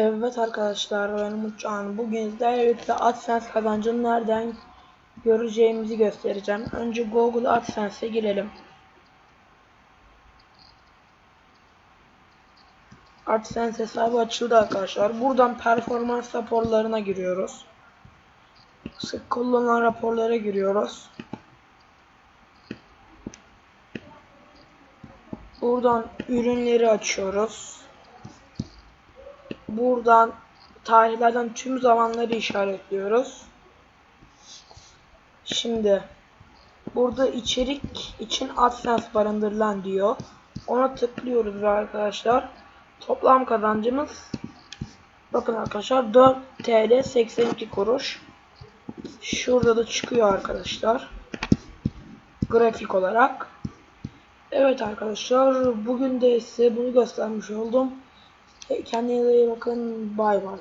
Evet arkadaşlar ben Umutcan. Bugün sizlerle birlikte AdSense kazancını nereden göreceğimizi göstereceğim. Önce Google AdSense'e girelim. AdSense hesabı açıldı arkadaşlar. Buradan performans raporlarına giriyoruz. Sık kullanılan raporlara giriyoruz. Buradan ürünleri açıyoruz. Buradan tarihlerden tüm zamanları işaretliyoruz. Şimdi burada içerik için AdSense barındırılan diyor. Ona tıklıyoruz ve arkadaşlar toplam kazancımız bakın arkadaşlar 4 TL 82 kuruş. Şurada da çıkıyor arkadaşlar. Grafik olarak. Evet arkadaşlar bugün de size bunu göstermiş oldum. Kendinize iyi bakın. Bay bay.